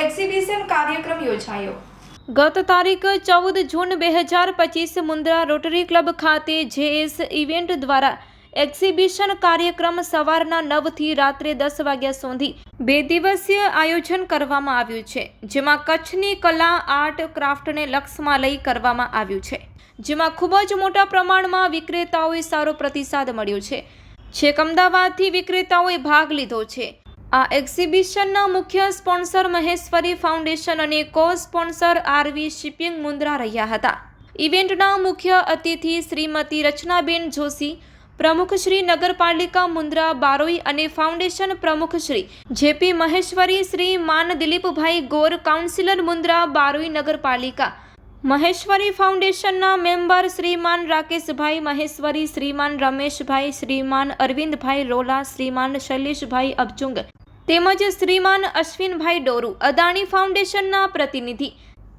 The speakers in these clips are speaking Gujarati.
એક્ઝિબિશન કાર્યક્રમ યોજાયો. ગત તારીખ ચૌદ જૂન બે હજાર પચીસ મુન્દ્રા રોટરી ક્લબ ખાતે જેએસ ઇવેન્ટ દ્વારા એક્ઝિબિશન કાર્યક્રમ સવારના નવથી રાત્રે દસ વાગ્યા સુધી બે દિવસીય આયોજન કરવામાં આવ્યું છે, જેમાં કચ્છની કલા, આર્ટ, ક્રાફ્ટને લક્ષમાં લઈ કરવામાં આવ્યું છે, જેમાં ખૂબ જ મોટા પ્રમાણમાં વિક્રેતાઓએ સારો પ્રતિસાદ મળ્યો છે. છેક અમદાવાદથી વિક્રેતાઓએ ભાગ લીધો છે. આ એક્ઝિબિશનના મુખ્ય સ્પોન્સર મહેશ્વરી ફાઉન્ડેશન અને કો સ્પોન્સર આરવી શિપિંગ મુન્દ્રા રહ્યા હતા. ઇવેન્ટના મુખ્ય અતિથિ શ્રીમતી રચનાબેન જોશી, પ્રમુખ શ્રી નગરપાલિકા મુન્દ્રા બારોઈ અને ફાઉન્ડેશન પ્રમુખ શ્રી જેપી મહેશ્વરી, શ્રી માન દિલીપભાઈ ગોર, કાઉન્સિલર મુન્દ્રા બારોઈ નગરપાલિકા, મહેશ્વરી ફાઉન્ડેશનના મેમ્બર શ્રીમાન રાકેશભાઈ મહેશ્વરી, શ્રીમાન રમેશભાઈ, શ્રીમાન અરવિંદભાઈ રોલા, શ્રીમાન શૈલેષભાઈ અબચુંગ તેમજ શ્રીમાન અશ્વિનભાઈ ડોરુ, અદાણી ફાઉન્ડેશનના પ્રતિનિધિ.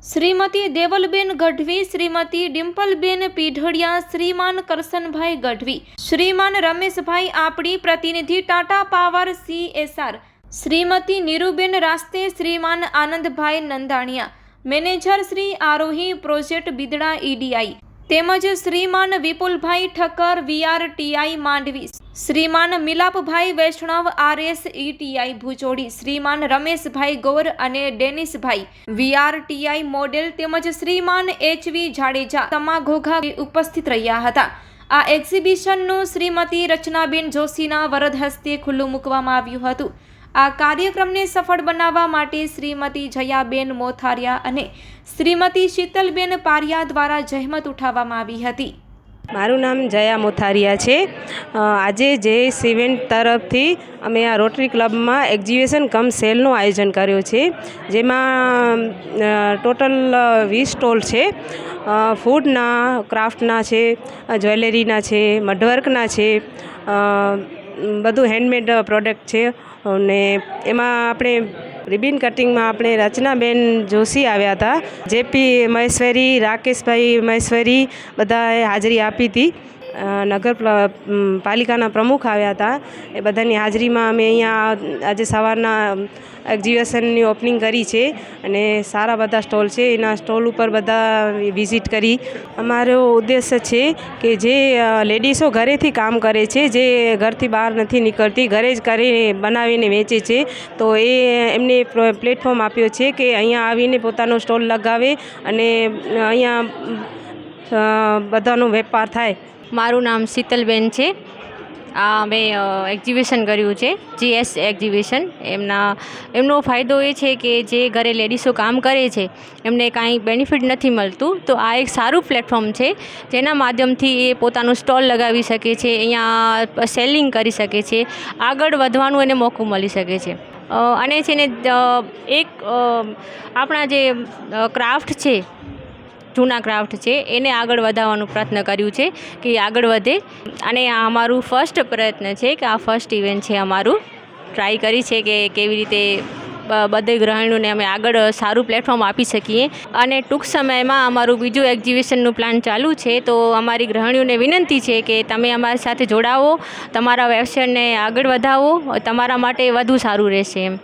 શ્રીમતી દેવલબેન ગઢવી, શ્રીમતી ડિમ્પલબેન પીઢડિયા, શ્રીમાન કરસનભાઈ ગઢવી, શ્રીમાન રમેશભાઈ આપણી પ્રતિનિધિ Tata power CSR, Shrimati Niruben Raste, Shriman Anandbhai Nandaniya, manager Shri Aarohi project Bidada EDI તેમજ Shriman Vipulbhai Thakkar VRTI Mandvi. Shriman Milapbhai Vaishnav RS ETI Bhujodi. Shriman Rameshbhai Gor અને ડેનિસભાઈ વીઆરટીઆઈ મોડેલ તેમજ શ્રીમાન એચવી જાડેજા તમા ઘોઘા ઉપસ્થિત રહ્યા હતા. આ એક્ઝિબિશનનું શ્રીમતી રચનાબેન જોશીના વરદ હસ્તે ખુલ્લું મૂકવામાં આવ્યું હતું. આ કાર્યક્રમને સફળ બનાવવા માટે શ્રીમતી જયાબેન મોથારિયા અને શ્રીમતી શીતલબેન પારિયા દ્વારા જહેમત ઉઠાવવામાં આવી હતી. મારું નામ જયા મોથારિયા છે. આજે જે ઇવેન્ટ તરફથી અમે આ રોટરી ક્લબમાં એક્ઝિબિશન કમ સેલનું આયોજન કર્યું છે. જેમાં ટોટલ વીસ સ્ટોલ છે. ફૂડના, ક્રાફ્ટના છે જ્વેલરીના છે, મઢવર્કના છે બધું હેન્ડમેડ પ્રોડક્ટ છે. અને એમાં આપણે રિબિન કટિંગમાં આપણે રચનાબેન જોશી આવ્યા હતા. જેપી મહેશ્વરી, રાકેશભાઈ મહેશ્વરી બધાએ હાજરી આપી હતી. નગર પાલિકાના પ્રમુખ આવ્યા હતા. એ બધાની હાજરીમાં અમે અહીંયા આજે સવારના એક્ઝિબિશનની ઓપનિંગ કરી છે અને સારા બધા સ્ટોલ છે. એના સ્ટોલ ઉપર બધા વિઝિટ કરી. અમારો ઉદ્દેશ્ય છે કે જે લેડીસો ઘરેથી કામ કરે છે, જે ઘરથી બહાર નથી નીકળતી, ઘરે જ કરી બનાવીને વેચે છે, તો એ એમને પ્લેટફોર્મ આપ્યો છે કે અહીંયા આવીને પોતાનો સ્ટોલ લગાવે અને અહીંયા બધાનો વેપાર થાય. મારું નામ શીતલબેન છે. આ મેં એક્ઝિબિશન કર્યું છે જીએસ એક્ઝિબિશન એમના, એમનો ફાયદો એ છે કે જે ઘરે લેડીઝો કામ કરે છે, એમને કાંઈ બેનિફિટ નથી મળતું. તો આ એક સારું પ્લેટફોર્મ છે, જેના માધ્યમથી એ પોતાનું સ્ટોલ લગાવી શકે છે, અહીંયા સેલિંગ કરી શકે છે, આગળ વધવાનું એને મોકો મળી શકે છે. અને છે ને એક આપણા જે ક્રાફ્ટ છે જૂના ક્રાફ્ટ છે, એને આગળ વધારવાનું પ્રયત્ન કર્યું છે કે આગળ વધે. અને આ અમારું ફર્સ્ટ પ્રયત્ન છે કે આ ફર્સ્ટ ઇવેન્ટ છે અમારું. ટ્રાય કરી છે કે કેવી રીતે બધે ગૃહિણીઓને અમે આગળ સારું પ્લેટફોર્મ આપી શકીએ. અને ટૂંક સમયમાં અમારું બીજું એક્ઝિબિશનનું પ્લાન ચાલુ છે, તો અમારી ગ્રહણીઓને વિનંતી છે કે તમે અમારી સાથે જોડાવો, તમારા વ્યવસાયને આગળ વધાવો, તમારા માટે વધુ સારું રહેશે એમ.